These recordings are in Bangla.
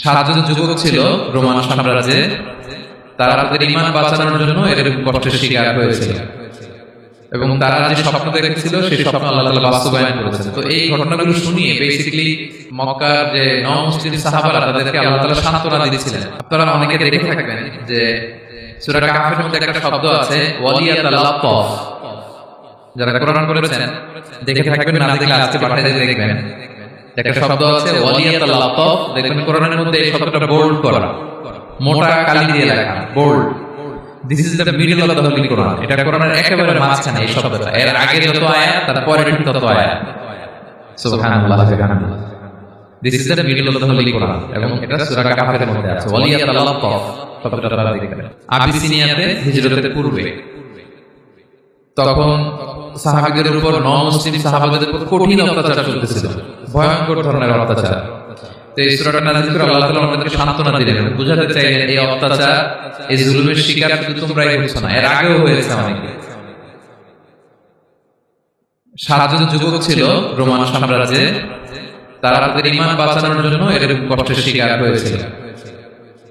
সাতজন যুবক ছিল রোমান সাম্রাজ্যে। তারা তাদের ইমান বাঁচানোর জন্য এরকম কষ্টের শিকার হয়েছিল। এবং তারা যে স্বপ্ন দেখেছিল, সেই স্বপ্ন আল্লাহ বাস্তবায়ন করেছেন। তো এই ঘটনাগুলো শুনিয়ে বেসিক্যালি মক্কার যে নন সাহাবারা, তাদেরকে আল্লাহ তাআলা সান্ত্বনা দিয়েছিলেন। আপনারা অনেকে দেখে থাকবেন যে সূরা কাহফের মধ্যে একটা শব্দ আছে ওয়ালিয়াত লাতাফ যারা কোরআন করেছেন, দেখে থাকবেন, না দেখলে আজকে পাঠাতে দেখবেন। একটা শব্দ আছে, ওয়ালিয়াত লাতাফ দেখবেন কোরআনের মধ্যে এই শব্দটা বোল্ড করা। মোটা কালি দিয়ে লেখা bold this is the middle of the holy Quran এটা কোরআনের একেবারে মাঝখানে এই শব্দটা। এর আগে যত আয়াত তার পরে ঠিক তত আয়াত। সুবহানাল্লাহ সুবহানাল্লাহ। This is the middle of the holy Quran এবং এটা সূরা কাহফের মধ্যে আছে। ওয়ালিয়াত লাতাফ শব্দটা আপনারা দেখবেন। আবিসিনিয়াতে, হিজরতের পূর্বে। তখন সাহাবিদের উপর নন মুসলিম উপর কঠিন অত্যাচার চলতেছিল। ভয়ঙ্কর ধরনের অত্যাচার। তারা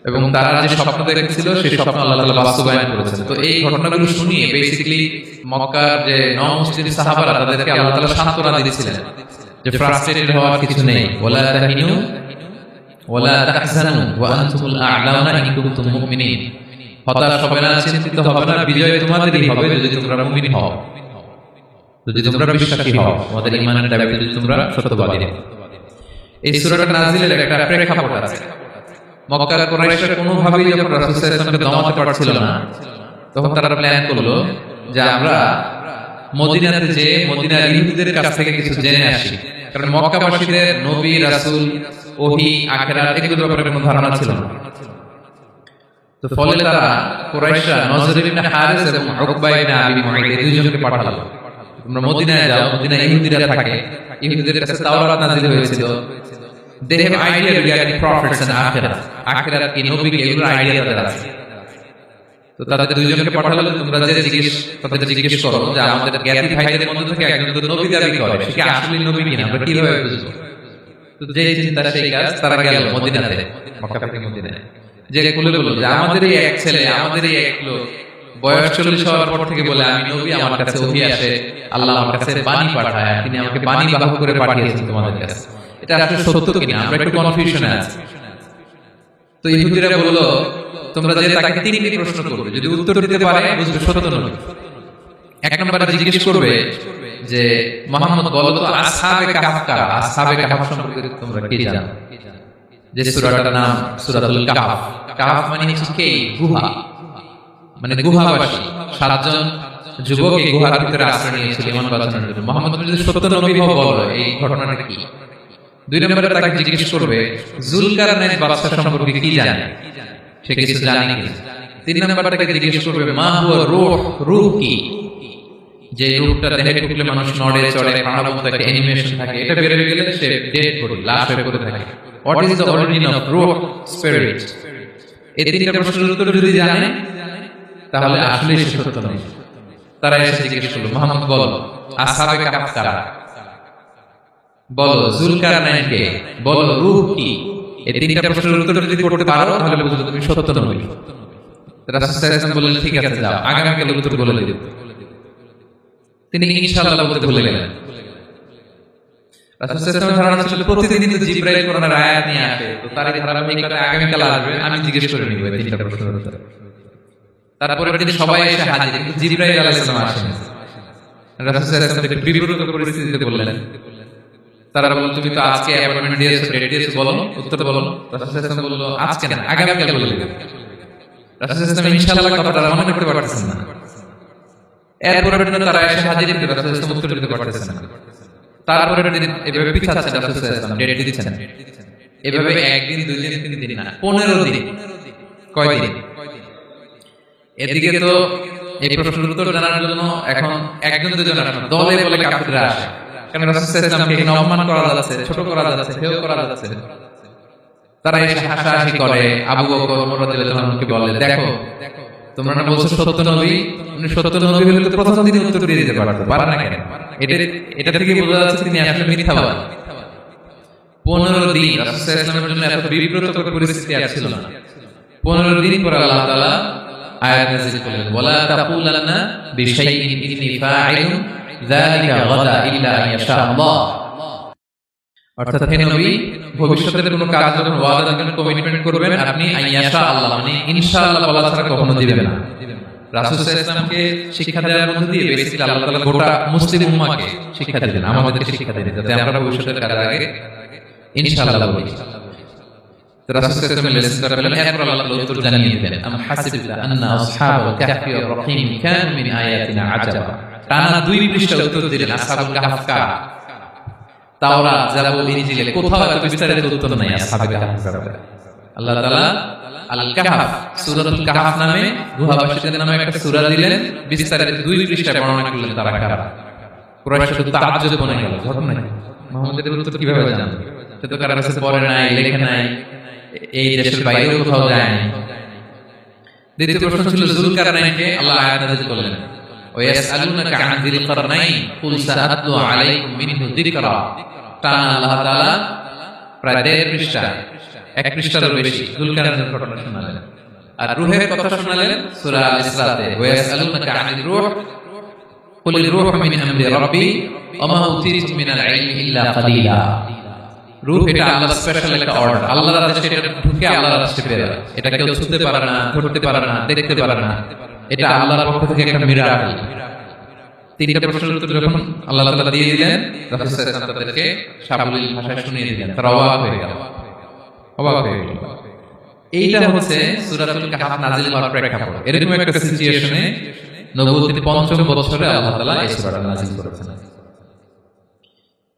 এবং তারা যে স্বপ্ন দেখেছিল, সেই স্বপ্ন আল্লাহ বাস্তবায়ন তো এই ঘটনাগুলো শুনিয়ে বেসিক্যালি মক্কার যে নন মুসলিম সাহাবারা তাদেরকে আল্লাহ তাআলা সান্ত্বনা দিয়েছিলেন। যে ফ্রাস্ট্রেটেড হওয়ার কিছু নেই। ওয়ালা তাহিনু, ওয়ালা তাহজানু, ওয়া আনতুমুল আ'লাউনা ইন কুনতুম মুমিনিন। হতাশ হবে না, চিন্তিত হবে না, বিজয় তোমাদেরই হবে যদি তোমরা মুমিন হও। যদি তোমরা বিশ্বাসী হও, তোমাদের ঈমানের দাবি যদি তোমরা সত্যবাদী হও। এই সূরাটা নাযিলের একটা প্রেক্ষাপট আছে। মক্কার কুরাইশরা কোনোভাবেই যখন রাসূল সাল্লাল্লাহু আলাইহি ওয়াসাল্লামকে দমাতে পারছিল না, তখন তারা প্ল্যান করল যে আমরা মদিনাতে যে মদিনার ইহুদিদের কাছ থেকে কিছু জেনে আসি। কারণ মক্কাবাসীদের নবী, রাসূল, ওহী, আখিরাত এগুলোর ব্যাপারে কোনো ধারণা ছিল না। তো ফলে তারা কুরাইশরা নজর ইবনে হারিস এবং উকবা ইবনে আবি মুঈদ দুইজনকে পাঠালো। তোমরা মদিনায় যাও, মদিনায় ইহুদিরা থাকে। ইহুদিদের কাছে তাওরাত নাযিল হয়েছিল। They have idea regarding prophets and আখিরাত। আখিরাত কি নবী কি এগুলোর আইডিয়া তাদের আছে। তো তাদের দুইজনকে পাঠালো, তোমরা যে জিজ্ঞেস তাদের জিজ্ঞেস করো যে আমাদের জ্ঞাতি ভাইদের মধ্যে থেকে একজন তো নবী দাবি করে, সে কি আসলে নবী কিনা? আমরা কীভাবে বুঝব? তো যে চিন্তা, সেই কাজ তারা গেল মদিনাতে, মক্কা থেকে মদিনায়। যে খুলে বলল যে আমাদের এই এক ছেলে আমাদের এই এক লোক। বয়স চল্লিশ হওয়ার পর থেকে বলে, আমি নবী, আমার কাছে ওহি আসে, আল্লাহ আমার কাছে বাণী পাঠায় তিনি আমাকে বাণী বাহক করে পাঠিয়েছেন তোমাদের কাছে। এটা আসলে সত্য কিনা? আমরা একটু কনফিউশনে আছি। তো ইহুদিরা বলল তোমরা যে তাকে তিনটি প্রশ্ন করবে যদি উত্তর দিতে পারে বুঝবে সত্য নবী এক নম্বরে জিজ্ঞেস করবে যে মোহাম্মদ বলো তো আসহাবে কাহফ কারা আসহাবে কাহফ সম্পর্কে তোমরা কি জানো? যে সূরাটার নাম সূরাতুল কাহফ। কাহফ মানে হচ্ছে কে? গুহা। মানে গুহাবাসী। সাতজন যুবক এই গুহার ভিতরে আশ্রয় নিয়েছিল ইমান বাঁচানোর জন্য। মোহাম্মদ যদি সত্য নবী হও বলো এই ঘটনাটা কি? দুই নম্বরে তাকে জিজ্ঞেস করবে জুলকারনাইন বাদশা সম্পর্কে কি জানে? সে কিছু জানে কি তিন নম্বর জিজ্ঞেস করবে, মা হুয়া রূহ রূহ কি? যে রূপটা দেহে ঢুকলে মানুষ নড়ে চড়ে মতো একটা অ্যানিমেশন থাকে, এটা বের হয়ে গেলে সে ডেড বডি লাশ হয়ে পড়ে থাকে। What is the origin of রূহ spirit এই তিনটা প্রশ্নের উত্তর যদি জানে, তাহলে আসলে সে সত্য নয়। তারা এসে জিজ্ঞেস করল, মোহাম্মদ, বলো। আসহাবে কাহফ কারা বলো জুলকারনাইন কে বলো, রূহ কি? এই তিনটা প্রশ্নের উত্তর যদি করতে পারো, তাহলে বুঝলো তুমি সত্য নবী রাসূল বললেন, ঠিক আছে, যাও। আগামীকাল উত্তর বলে দেব তিনি ইনশাআল্লাহ বলতে ভুলে গেলেন। রাসূল সাল্লাল্লাহু আলাইহি ধারণা ছিল, প্রতিদিন তো জিবরাইল কোরআনের আয়াত নিয়ে আসে। তো তার এই ধারাবাহিকতা আগামীকাল আসবে। আমি জিজ্ঞেস করে নিব এই তিনটা প্রশ্নের উত্তর। তারপরে দিন সবাই এসে হাজির। কিন্তু জিবরাইল আলাইহিস সালাম আসেন। রাসূল সাল্লাল্লাহু আলাইহি ওয়াসাল্লাম বিব্রত পরিস্থিতিতে বললেন তারা বলল, তুমি তো আজকে অ্যাপয়েন্টমেন্ট দিয়েছ ডেট দিয়েছ, বলো উত্তর বলো রাসূল বলল, আজকে না, আগামীকাল বলে দেবে। রাসূল ইনশাআল্লাহ কথাটা মনে করতে পারতেছেন না। এরপরের দিন তারা এসে হাজির কিন্তু রাসূল উত্তর দিতে পারতেছেন না। তারপরের দিন এভাবে ডেট এভাবে একদিন দুই দিন তিন দিন না। পনেরো দিন। কয় দিন এদিকে তো এই প্রশ্নের উত্তর জানার জন্য এখন একজন দুজন দলে বলে আসে। কারণ রাসূলকে অপমান করা যাচ্ছে, ছোট করা যাচ্ছে হেয় করা যাচ্ছে। তারা এসে হাসাহাসি করে, আবু বকর ওমর রাদিয়াল্লাহু আনহুকে বলে, দেখো, তোমরা না বলছো সত্য নবী? উনি সত্য নবী হলে তো প্রথম দিনে উত্তর দিয়ে দিতে পারতো পারে না কেন? এটা এটা থেকে বোঝা যাচ্ছে তিনি আসলে মিথ্যাবাদী। পনেরো দিন ইসলামের জন্য এত বিব্রতকর পরিস্থিতি আর না। পনেরো দিন পর আল্লাহ তাআলা আয়াত নাযিল করলেন, ওয়ালা তাকুলান্না বিশাইইন ইন্নী ফাইলুন ভবিষ্যতের কোনো কাজ মানে ইনশাআল্লাহ শিক্ষা দেওয়ার মধ্যে দিয়ে শিক্ষা দিবেন আমাদেরকে শিক্ষা দিবেন যাতে আমরা ভবিষ্যতের কাজ আগে ইনশাআল্লাহ বলি। রাসূল সাল্লাল্লাহু আলাইহি ওয়াসাল্লাম লেসনটা পেলেন আল্লাহ উত্তর জানিয়ে দিবেন আম হাসিবতা আন্না আসহাবুল কাহফি ওয়ার রহিম কানু আয়াতিনা আজাবা। টানা দুই পৃষ্ঠা উত্তর দিলেন আসহাবুল কাহফ কারা? তাওরাত জাবুর ইনজিল কোথাও এত বিস্তারিত উত্তর নাই আসহাবে কাহফ ব্যাপারে আল্লাহ তাআলা আল কাহফ সূরাতুল কাহফ নামে গুহাবাসীদের নামে একটা সূরা দিলেন, বিস্তারিত দুই পৃষ্ঠা বর্ণনা করলেন তারা কারা? কুরাইশ শুধু তাজ্জুব বনে গেল ঘটনা কি মুহাম্মদের উত্তর কীভাবে জানবে? সে তো কারও কাছে পড়ে নাই, লেখে নাই, এই দেশের বাইরেও কোথাও যায় নাই। দ্বিতীয় প্রশ্ন ছিল, জুলকারনাইনকে আল্লাহ আয়াত নাযিল করলেন। ويسألونك عن ذي القرنين قل سأتلو عليكم منه ذكرا টানা আল্লাহ তাআলা প্রায় দেড় পৃষ্ঠা এক পৃষ্ঠারও বেশি জুলকারনাইনের ঘটনা শোনালেন আর রূহের কথা শোনালেন সূরা আল ইসরাতে ويسألونك عن الروح قل الروح من أمر ربي وما أوتيتم من العلم إلا قليلا রূহ এটা আল্লাহর স্পেশাল একটা অর্ডার আল্লাহর আদেশে এটা ঢুকে আল্লাহর আদেশে বেরোয় এটা কেউ ছুঁতে পারে না ধরতে পারে না দেখতে পারে না এটা আল্লাহর পক্ষ থেকে একটা মিরাকেল। তিনটা প্রশ্নের উত্তর যখন আল্লাহ তাআলা দিয়ে দিলেন তাদেরকে সাবলীল ভাষায় শুনিয়ে দিলেন। তারা অবাক হয়ে গেল। অবাক হয়ে গেল। এইটা হচ্ছে সূরাতুল হওয়ার প্রেক্ষাপট। এরকম একটা সিচুয়েশনে নবুয়তের পঞ্চম বছরে আল্লাহ তাআলা এই সূরাটা নাযিল করেছেন।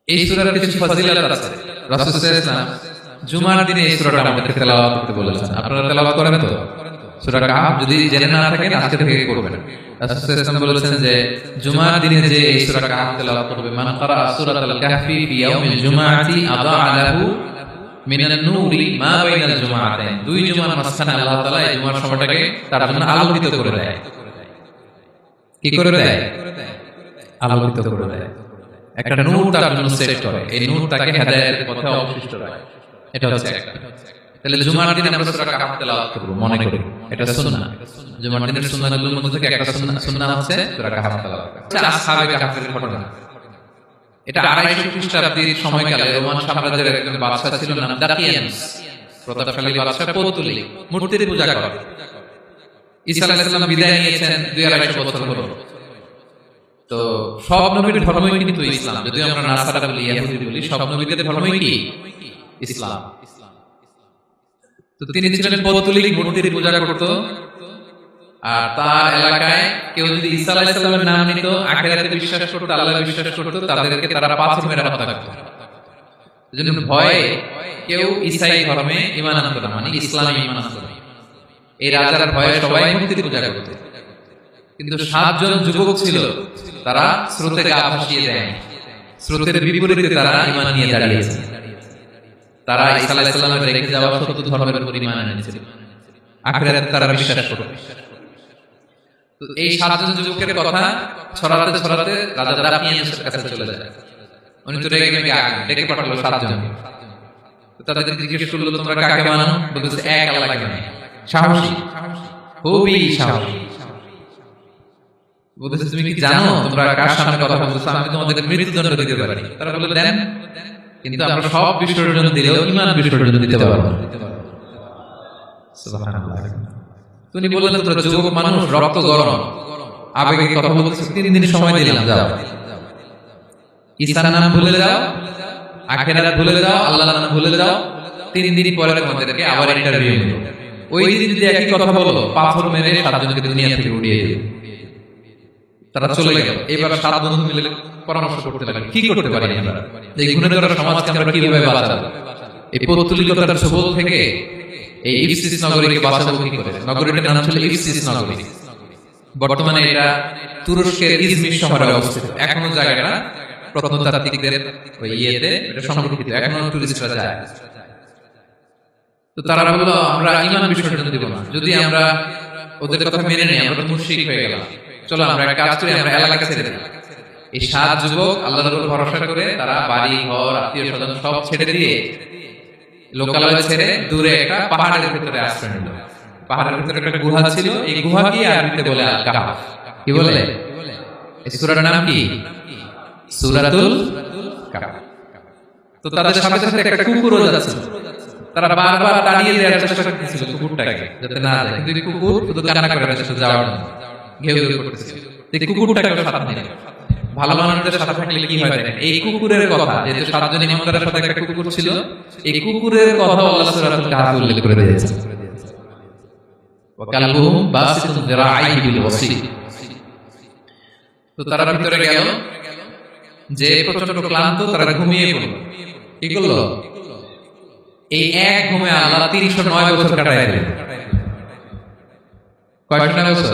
এই সূরার কিছু ফজিলত আছে। রাসূল সাল্লাল্লাহু আলাইহি ওয়াসাল্লাম জুমার দিনে এই সূরাটা আমাদেরকে তেলাওয়াত করতে বলেছেন। আপনারা তেলাওয়াত করেন তো? সূরা কাহফ যদি জেনে না থাকেন, আজকে থেকে করবেন রাসূল বলেছেন যে, জুমার দিনে যে এই সূরা কাহফ তেলাওয়াত করবে, মান ক্বারা সূরাতাল কাহফি ফি ইয়াউমিল জুমআতি আযা লাহু মিনান নূরি মা বাইনাল জুমআতাইন দুই জুমার মাঝখানে আল্লাহ তাআলা এই জুমার সময়টাকে তার জন্য আলোকিত করে দেয়। কি করে দেয়? আলোকিত করে দেয়। একটা নূর তার জন্য সেট করে। এই নূর হেদায়েতের পথে অবশিষ্ট রাখে। এটা হচ্ছে একটা। তাহলে জুমার দিনে আমরা সূরা তেলাওয়াত করব, মনে করি। এটা সুন্নাহ। জুমার দিনের সুন্নাহগুলোর মধ্যে থেকে একটা সুন্নাহ। সুন্নাহ সূরা তেলাওয়াত আচ্ছা আসহাবে ঘটনা। এটা আড়াইশো খ্রিস্টাব্দীর সময়কালে রোমান সাম্রাজ্যের একজন ছিল নাম দাকিয়ানুস। প্রতাপশালী পৌতুলি। মূর্তির পূজা করে। ঈসা আলাইহিস বিদায় নিয়েছেন দুই আড়াইশো বছর হলো। তো সব নবীর ধর্মই কিন্তু ইসলাম। যদি আমরা নাসারা বলি ইহুদি বলি, সব নবীদের ধর্মই কি? ইসলাম। তো তিনি ছিলেন মূর্তির পূজা করত। আর তার এলাকায় কেউ যদি ঈসা আলাইহিসসালামের নাম নিত আখিরাতে বিশ্বাস করত আল্লাহর বিশ্বাস করত তাদেরকে তারা পাথর মেরে হত্যা করত। এজন্য ভয়ে কেউ ঈসাই ধর্মে ঈমান আনতো না মানে ইসলামে ঈমান আনতো না। এই রাজার ভয়ে সবাই মূর্তি পূজা করত। কিন্তু সাতজন যুবক ছিল তারা স্রোতে গা ভাসিয়ে দেয়নি। স্রোতের বিপরীতে তারা ঈমান নিয়ে দাঁড়িয়েছে। তারা রেখে যাওয়া সত্য ধর্মের উপর ঈমান এনেছিল। তারা বিশ্বাস করত তো এই যুবকের কথা ছড়াতে ছড়াতে রাজা কাছে চলে যায়। উনি তো রেগে ডেকে পাঠালো সাতজন। তাদের জিজ্ঞেস করল, তোমরা কাকে মানো? বলতেছে, এক আল্লাহকে মানি। সাহসী। খুবই সাহসী। বলতেছে, তুমি কি জানো তোমরা কার সামনে কথা বলতেছো? আমি তোমাদের মৃত্যুদণ্ড দিতে পারি। তারা দেন। কিন্তু আমরা সব বিসর্জন দিলেও ইমান বিসর্জন দিতে পারব তুমি বললেন তো যুবক মানুষ রক্ত গরম। আবেগে কথা বলতেছে তিন দিন সময় দিলাম যাও। নাম ভুলে যাও আখেরাত ভুলে যাও আল্লাহর নাম ভুলে যাও। তিন দিন পরে তোমাদেরকে আবার ইন্টারভিউ ওই দিন যদি একই কথা বলো পাথর মেরে সাতজনকে দুনিয়া থেকে উড়িয়ে দেবে। তারা চলে গেল। এবার সাত বন্ধু মিলে পরামর্শ করতে লাগল। কি করতে পারি আমরা? এই গুণের সমাজকে আমরা কীভাবে বাঁচাবো? এই পৌত্তলিকতার সবল থেকে এই ইফসিস নগরীকে বাঁচাবো কি করে? নগরীটার নাম ছিল ইফসিস নগরী। বর্তমানে এটা তুরস্কের ইজমির শহরে অবস্থিত। এখনও জায়গাটা প্রত্নতাত্ত্বিকদের ওই ইয়েতে এটা সংরক্ষিত। এখনও টুরিস্টরা যায়। তো তারা বলল আমরা ইমান বিসর্জন দিব না। যদি আমরা ওদের কথা মেনে নিই আমরা তো মুশরিক হয়ে গেলাম। চলো আমরা একটা কাজ করি, আমরা এলাকা ছেড়ে দিই। এই সাত যুবক আল্লাহর উপর ভরসা করে তারা বাড়ি, ঘর, আত্মীয় স্বজন সব ছেড়ে দিয়ে লোকালয় ছেড়ে দূরে একটা পাহাড়ের ভিতরে আশ্রয় নিল। পাহাড়ের ভিতরে একটা গুহা ছিল, এই গুহাকে আরবিতে বলে আল কি বলে? এই সূরার নাম কি? সূরাতুল তো তাদের সাথে সাথে একটা কুকুরও যাচ্ছিল। তারা বারবার তাড়িয়ে দেওয়ার চেষ্টা করতেছিল কুকুরটাকে, যাতে না যায়। কিন্তু কুকুর শুধু কান্না করে যাওয়ার ঘেউ ঘেউ এই কুকুরটাকে সাথে নিল ভালো মানুষদের সাথে থাকলে কি হয় এই কুকুরের কথা, যেহেতু সাতজন ইমানদারের সাথে একটা কুকুর ছিল, এই কুকুরের কথা আল্লাহ সূরাতুল কাহফ উল্লেখ করে দিয়েছে। ওয়াকালবুহুম বাসিতুন যিরাআইহি বিল ওয়াসি। তো তারা ভিতরে গেল, যে প্রচণ্ড ক্লান্ত, তারা ঘুমিয়ে পড়ল। কি করল? এই এক ঘুমে আল্লাহ তিনশো নয় বছর কাটাই দিলেন। কয়টা বছর?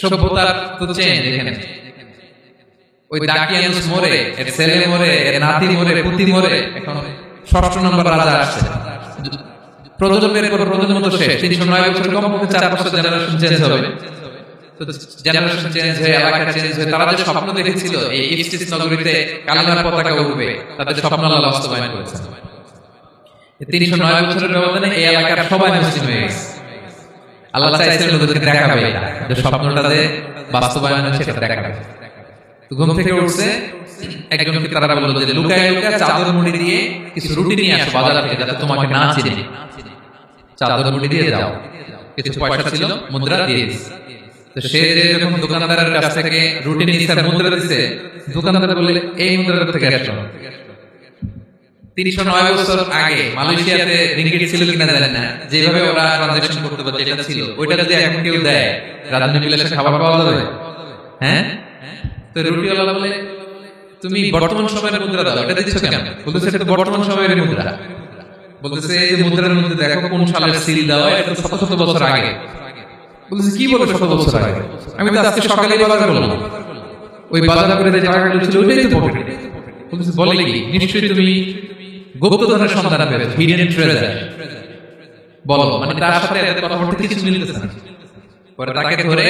তো চেঞ্জ এখানে ওই মোরে এর ছেলে মোরে এর নাতি মোরে পুতি মোরে এখন ষষ্ঠ নম্বর রাজা আসছে। প্রজন্মের পর প্রজন্ম তো শেষ, তিনশো নয় বছর কমপক্ষে চার বছর জেনারেশন চেঞ্জ হবে। জেনারেশন চেঞ্জ হয়ে, এলাকা চেঞ্জ হয়ে, তারা যে স্বপ্ন দেখেছিল, এই ইফতিস নগরীতে কালিমার পতাকা উঠবে, তাদের স্বপ্ন আল্লাহ বাস্তবায়ন করেছে তিনশো নয় বছরের ব্যবধানে এই এলাকার সবাই মুসলিম হয়ে গেছে। আল্লাহ চাইছিলেন ওদেরকে দেখাবে যে স্বপ্নটা যে বাস্তবায়ন এটা দেখাবে। ঘুম থেকে উঠছে, একজনকে তারা বলল যে, লুকায় লুকায় চাদর মুড়ি দিয়ে কিছু রুটি নিয়ে আসো বাজার থেকে, যাতে তোমাকে না চিনে। চাদর মুড়ি দিয়ে যাও। কিছু পয়সা ছিল, মুদ্রা দিয়ে দিস। তো সে যখন দোকানদারের কাছ থেকে রুটি নিয়ে মুদ্রা দিছে, দোকানদার বলে এই মুদ্রা থেকে আসলো? তিনশো নয় বছর আগে মালয়েশিয়াতে রিঙ্গিট ছিল কিনা জানেন না। যেভাবে ওরা ট্রানজাকশন করতে পারে যেটা ছিল, ওইটা যদি এখন কেউ দেয় রাজধানী বিলাসে খাবার পাওয়া যাবে? হ্যাঁ? তো রুটিওয়ালা বলে, তুমি বর্তমান সময়ের মুদ্রা দাও, এটা দিচ্ছ কেন? বলতেছে, এটা বর্তমান সময়ের মুদ্রা। বলতেছে, এই মুদ্রার মধ্যে দেখো কোন সালের সিল দেওয়া এটা শত শত বছর আগে। বলতেছে, কি বলে শত বছর আগে? আমি তো আজকে সকালে বাজার করলাম। ওই বাজার করে যে টাকাগুলো ছিল, ওইটাই তো বলে কি, নিশ্চয়ই তুমি গুপ্তধনের সন্ধান পেয়েছ ট্রেজার বলো মানে তার সাথে কিছু মিলতেছে না। পরে তাকে ধরে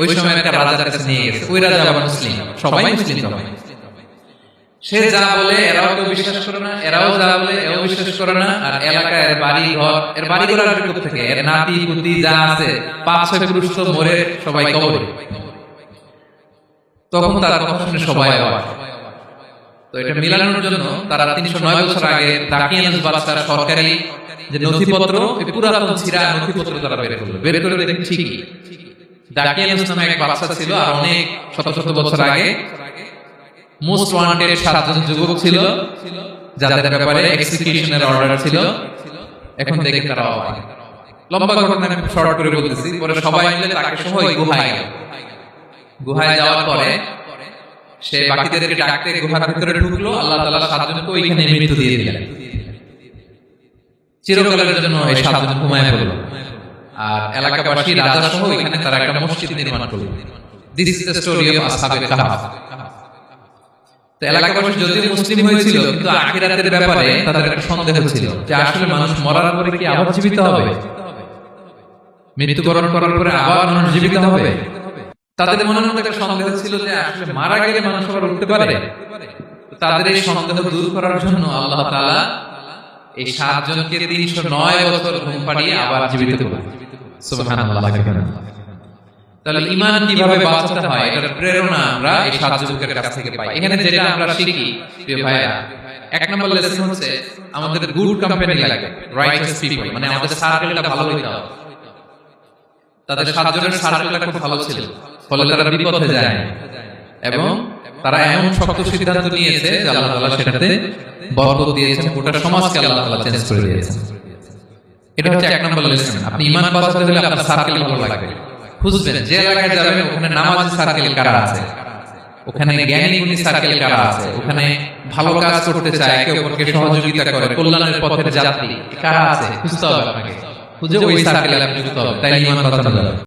ওই সময় একটা রাজার কাছে নিয়ে গেছে। ওই রাজা আবার মুসলিম, সবাই মুসলিম সবাই। সে যা বলে, এরাও কেউ বিশ্বাস করে না, এরাও যা বলে এও বিশ্বাস করে না। আর এর বাড়ি ঘর এর বাড়ি ঘর আসবে কোথা থেকে? এর নাতি, পুতি যা আছে, পাঁচ, ছয় পুরুষ তো মরে সবাই কবরে। তখন তার কথা শুনে সবাই অবাক। তো এটা মিলানোর জন্য তারা তিনশো নয় বছর আগে সরকারি যে নথিপত্র পুরাতন ছিঁড়া নথিপত্র তারা বের করল। বের করে দেখেন ঠিকই। দাকিয়ানুস নামে এক বাদশা ছিল আর অনেক শত শত বছর আগে মোস্ট ওয়ান্টেড সাতজন যুবক ছিল, যাদের ব্যাপারে এক্সিকিউশনের অর্ডার ছিল। এখন দেখে তারা অবাক। লম্বা ঘটনা আমি শর্ট করে বলতেছি, পরে সবাই মিলে তাকে সহ গুহায় গুহায় যাওয়ার পরে সে বাকিদেরকে ডাকতে গুহার ভিতরে ঢুকলো, আল্লাহ তাআলা সাতজনকে ওইখানে মৃত্যু দিয়ে দিলেন। চিরকালের জন্য এই সাতজন ঘুমায় পড়ল। আর এলাকাবাসী রাজা সহ এখানে তারা একটা মসজিদ নির্মাণ করল। This is the story of তো এলাকাবাসী যদিও মুসলিম হয়েছিল, কিন্তু আখিরাতের ব্যাপারে তাদের একটা সন্দেহ ছিল যে আসলে মানুষ মরার পরে কি আবার জীবিত হবে? মৃত্যুবরণ করার পরে আবার মানুষ জীবিত হবে? তাদের মনের মধ্যে একটা সন্দেহ ছিল যে আসলে মারা গেলে মানুষ আবার উঠতে পারে। তাদের এই সন্দেহ দূর করার জন্য আল্লাহ তাআলা এই সাতজনকে তিনশো নয় বছর ঘুম পাড়িয়ে আবার জীবিত সুবহানাল্লাহ তাহলে ইমান কীভাবে বাঁচাতে হয়? এটার প্রেরণা আমরা এই সাত যুবকের কাছ থেকে পাই। এখানে যেটা আমরা শিখি, প্রিয় ভাইয়া এক নম্বর লেসন হচ্ছে আমাদের গুড কোম্পানি লাগে রাইটার্স পিপল মানে আমাদের সার্কেলটা ভালো হইতে হবে। তাদের সাতজনের সার্কেলটা খুব ভালো ছিল। ফলে তারা বিপথে যায়। এবং তারা এমন শক্ত সিদ্ধান্ত নিয়েছে যে আল্লাহ তাআলা সেটাতে বরকত দিয়েছেন, গোটা সমাজকে আল্লাহ তাআলা চেঞ্জ করে দিয়েছেন। এটা হচ্ছে এক নম্বর লেসন আপনি ইমান বাঁচাতে হলে আপনার সার্কেল ভালো লাগবে। খুঁজবেন, যে এলাকায় যাবেন, ওখানে নামাজ সার্কেল কারা আছে? ওখানে জ্ঞানী গুণী সার্কেল কারা আছে? ওখানে ভালো কাজ করতে চায়, একে অপরকে সহযোগিতা করে, কল্যাণের পথের যাত্রী, কারা আছে? খুঁজতে হবে আপনাকে। খুঁজে ওই সার্কেলে আপনি যুক্ত হবে তাই ইমান বাঁচানো যাবে।